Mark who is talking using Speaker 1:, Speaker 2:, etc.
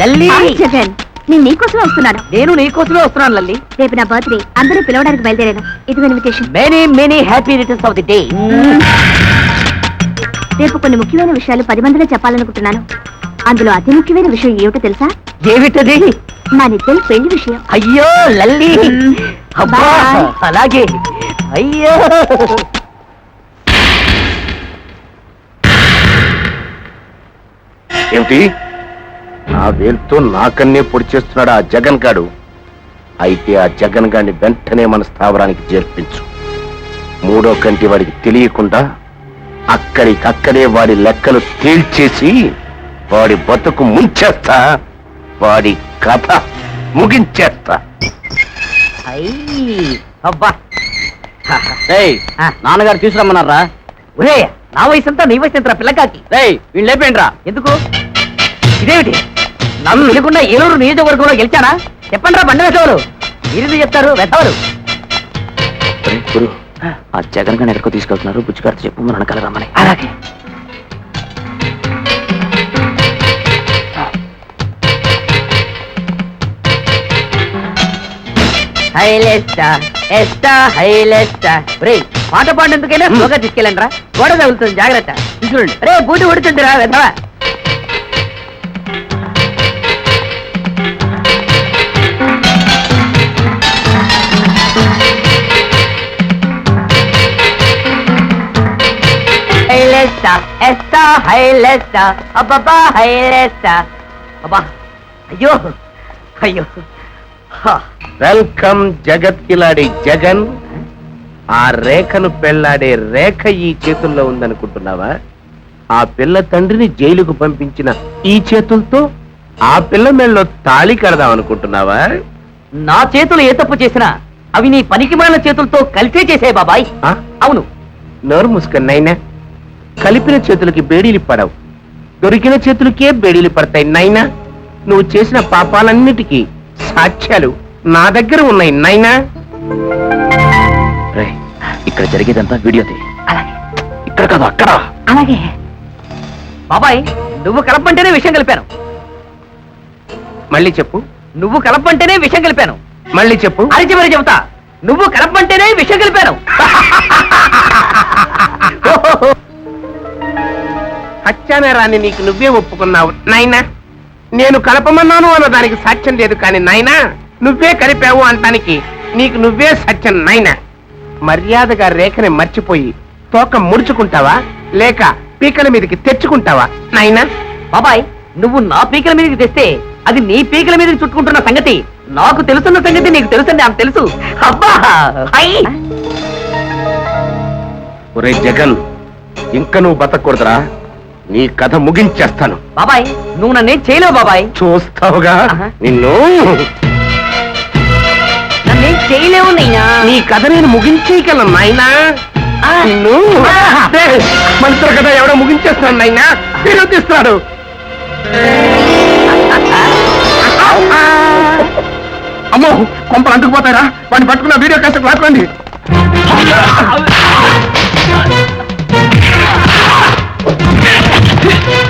Speaker 1: లల్లి!
Speaker 2: జగన్. నేను నీకోసమే వస్తున్నాను.
Speaker 1: నేను నీ కోసమే వస్తున్నాను లల్లి.
Speaker 2: రేపు నా బర్త్డే. అందరూ పిలవడానికి బయలుదేరాను. ఇది invitation
Speaker 1: many many happy returns of the day
Speaker 2: రేపు కొన్ని ముఖ్యమైన విషయాలు పది మందిలో చెప్పాలనుకుంటున్నాను. అందులో అతి ముఖ్యమైన విషయం ఏమిటో తెలుసా?
Speaker 1: ఏమిటది?
Speaker 2: మన ఇద్దరి పెళ్ళి విషయం.
Speaker 1: అయ్యో లల్లి. అబ్బా. అలాగే. అయ్యో!
Speaker 3: ఏమిటి? నా వేలుతో నాకన్నే పొడి చేస్తున్నాడు ఆ జగన్ గాడు. అయితే ఆ జగన్ గాడిని వెంటనే మన స్థావరానికి చేర్పించు. మూడో కంటి వాడికి తెలియకుండా అక్కడికక్కడే వాడి లెక్కలు తేల్చేసి వాడి బతుకు ముంచేస్తా. వాడి కథ ముగించేస్తా.
Speaker 1: అయ్యి అబ్బా.
Speaker 4: నాన్నగారు తీసుకురమ్మన్నారా?
Speaker 1: ఒరే నా వయసు అంతా నీ వయసు ఎంత పిల్లకాకి?
Speaker 4: రేయ్ వీళ్ళు లేపేంట్రా
Speaker 1: ఎందుకు? ఇదేమిటి? నన్ను తెలియకుండా ఏలూరు నియోజకవర్గంలో గెలిచానా? చెప్పండి రా బండి వెతవరు మీరు చెప్తారు వెతవరు
Speaker 4: గురు ఆ. జగన్ గారిని ఎక్కడికో తీసుకెళ్తున్నారు. బుజ్జిగారితో చెప్పు మన వెనకాల రమ్మని.
Speaker 1: అలాగే. హైలెస్టా ఎస్టా హైలెస్టా రే పాట పాడేందుకైనా స్లోగా తీసుకెళ్ళండి రా గోడ తగులుతుంది జాగ్రత్త. చూడండి. రే బూటి ఉడుతుంది రా హైలెస్టా అబ్బబ్బా అబ్బా అయ్యో అయ్యో.
Speaker 3: వెల్కమ్ జగత్ కిలాడి జగన్ ఆ రేఖను పెళ్ళాడే రేఖ ఈ చేతుల్లో ఉందనుకుంటున్నావా? ఆ పిల్ల తండ్రిని జైలుకు పంపించిన ఈ చేతులతో ఆ పిల్ల మెళ్ళలో తాళి కడదాం అనుకుంటున్నావా?
Speaker 1: నా చేతులు ఏ తప్పు చేసినా అవి నీ పనికిమాలిన చేతులతో కలిసే చేసే బాబాయ్? అవును.
Speaker 3: నోరు మూసుకున్నైనా కలిపిన చేతులకి బేడీలు పడవు. దొరికిన చేతులకే బేడీలు పడతాయి నైనా? నువ్వు చేసిన పాపాలన్నిటికీ సాక్ష్యాలు నా దగ్గర ఉన్నాయి నైనా?
Speaker 4: రే ఇక్కడ జరిగేదంతా వీడియో
Speaker 1: అలాగే.
Speaker 4: ఇక్కడ కాదు అక్కడ.
Speaker 1: అలాగే. బాబాయ్ నువ్వు కలపంటేనే విషయం కలిపాను.
Speaker 3: మళ్ళీ చెప్పు.
Speaker 1: నువ్వు కలపంటేనే విషయం కలిపాను.
Speaker 3: మళ్ళీ చెప్పు.
Speaker 1: అరిచి మరి చెబుతా. నువ్వు కలపంటేనే విషయం కలిపాను.
Speaker 3: హత్యానేరాన్ని నీకు నువ్వే ఒప్పుకున్నావు నాయనా. నేను కలపమన్నాను అన్న దానికి సాక్ష్యం లేదు కానీ నాయనా నువ్వే కలిపావు అంటానికి నీకు నువ్వే సత్యం నాయనా. మర్యాదగా రేఖని మర్చిపోయి తోక ముడుచుకుంటావా? లేక పీకల మీదకి తెచ్చుకుంటావా? నాయనా.
Speaker 1: బాబాయ్ నువ్వు నా పీకల మీదకి తెస్తే అది నీ పీకల మీదకి చుట్టుకుంటున్న సంగతి. నాకు తెలుసున్న సంగతి నీకు తెలుసండి నాకు తెలుసు. అబ్బా!
Speaker 3: ఒరే జగన్ ఇంక నువ్వు బతకూడదురా. నీ కథ ముగించేస్తాను.
Speaker 1: బాబాయ్ నువ్వు నన్నేం చేయలేవు బాబాయ్.
Speaker 3: చూస్తావుగా. నిన్ను.
Speaker 1: నన్నేం చేయలేవు నైనా.
Speaker 3: నీ కథ నేను ముగించేయగలను నాయనా. నిన్ను. మనుషుల కథ ఎవడో ముగించేస్తాను నాయనా. విరోధిస్తాడు అమ్మో కొంపలు అంటుకుపోతారా వాడిని పట్టుకున్న వీడియో కాస్త లాక్కోండి Yeah.